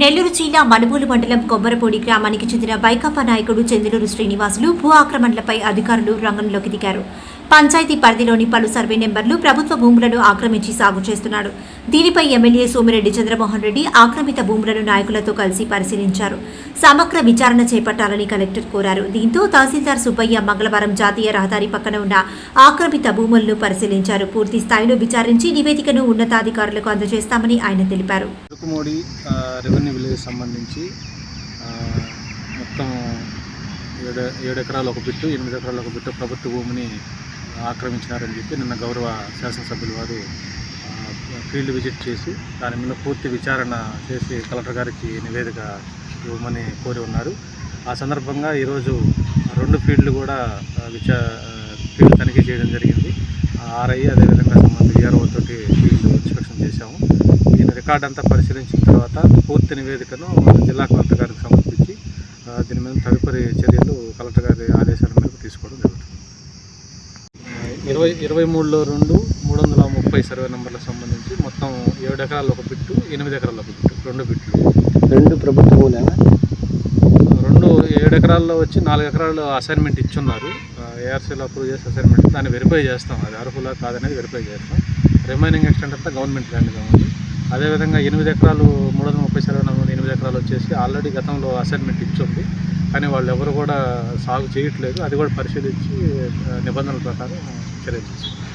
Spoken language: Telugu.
నెల్లూరు జిల్లా మనుబోలు మండలం కొబ్బరపూడి గ్రామానికి చెందిన వైకాపా నాయకుడు చంద్రూరు శ్రీనివాసులు భూ ఆక్రమణలపై అధికారులు రంగంలోకి దిగారు. పంచాయతీ పరిధిలోని పలు సర్వే నెంబర్లు ప్రభుత్వ భూములను ఆక్రమించి సాగు చేస్తున్నాడు. దీనిపై ఎమ్మెల్యే సోమిరెడ్డి చంద్రమోహన్ రెడ్డి ఆక్రమిత భూములను నాయకులతో కలిసి పరిశీలించారు. సమగ్ర విచారణ చేపట్టాలని కలెక్టర్ కోరారు. దీంతో తహసీల్దార్ సుబ్బయ్య మంగళవారం జాతీయ రహదారి పక్కన ఉన్న ఆక్రమిత భూములను పరిశీలించారు. పూర్తి స్థాయిలో విచారించి నివేదికను ఉన్నతాధికారులకు అందజేస్తామని ఆయన తెలిపారు. తురుకుమోడి రెవెన్యూ విలేజ్ సంబంధించి మొత్తం ఏడు ఏడు ఎకరాలు ఒక బిట్టు ఎనిమిది ఎకరాలు ఒక బిట్టు ప్రభుత్వ భూమిని ఆక్రమించినారని చెప్పి నిన్న గౌరవ శాసనసభ్యులు వారు ఫీల్డ్ విజిట్ చేసి దాని మీద పూర్తి విచారణ చేసి కలెక్టర్ గారికి నివేదిక ఇవ్వమని కోరి ఉన్నారు. ఆ సందర్భంగా ఈరోజు రెండు ఫీల్డ్లు కూడా విచా ఫీల్డ్ తనిఖీ చేయడం జరిగింది. ఆర్ఐ అదేవిధంగా సంబంధ విఆర్ఓ తోటి ఫీల్డ్ రికార్డ్ అంతా పరిశీలించిన తర్వాత పూర్తి నివేదికను జిల్లా కలెక్టర్ గారికి సమర్పించి దీని మీద తదుపరి చర్యలు కలెక్టర్ గారి ఆదేశాల మేరకు తీసుకోవడం జరుగుతుంది. ఇరవై ఇరవై మూడులో రెండు మూడు వందల ముప్పై సర్వే నెంబర్లకు సంబంధించి మొత్తం ఏడు ఎకరాలు ఒక బిట్టు ఎనిమిది ఎకరాలు ఒక బిట్టు రెండు బిట్లు. రెండు ప్రభుత్వ భూములేనా రెండు ఏడు ఎకరాల్లో వచ్చి నాలుగు ఎకరాలు అసైన్మెంట్ ఇచ్చున్నారు. ఏఆర్సీలో అప్రూవ్ చేసి అసైన్మెంట్ దాన్ని వెరిఫై చేస్తాం. అది అర్హులా కాదనేది వెరిఫై చేస్తాం. రిమైనింగ్ ఎక్స్టెంట్ అంతా గవర్నమెంట్ ల్యాండ్గా ఉంది. అదేవిధంగా ఎనిమిది ఎకరాలు మూడు వందల ముప్పై సెవెన్ ఎనిమిది ఎకరాలు వచ్చేసి ఆల్రెడీ గతంలో అసైన్మెంట్ ఇచ్చింది. కానీ వాళ్ళు ఎవరు కూడా సాగు చేయట్లేదు. అది కూడా పరిశీలించి నిబంధనల ప్రకారం చర్య తీసుకుంటాం